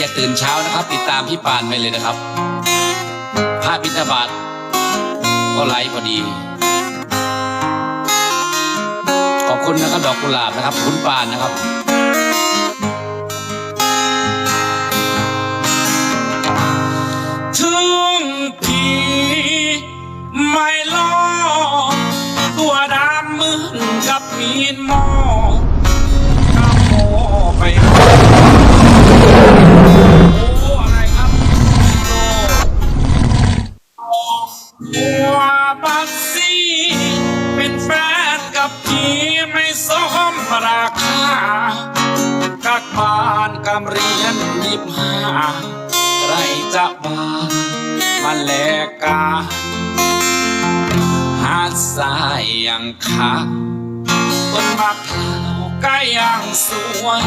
อย่าตื่นเช้านะครับ ติดตามพี่ปานไปเลยนะครับพระบิณฑบาตก็ไลฟ์พอดี ขอบคุณนะครับดอกกุหลาบนะครับ คุณปานนะครับถึงพี่ไม่ลอตัวดำมืนกับมีดหมอ หัวบักซี่เป็นแฟนกับพี่ไม่สมราคากักบ้านกำเรียนยิบห้าใครจะบามาแลกกาหาดทรายยังคาต้นมะพร้าวกล้ยังสวย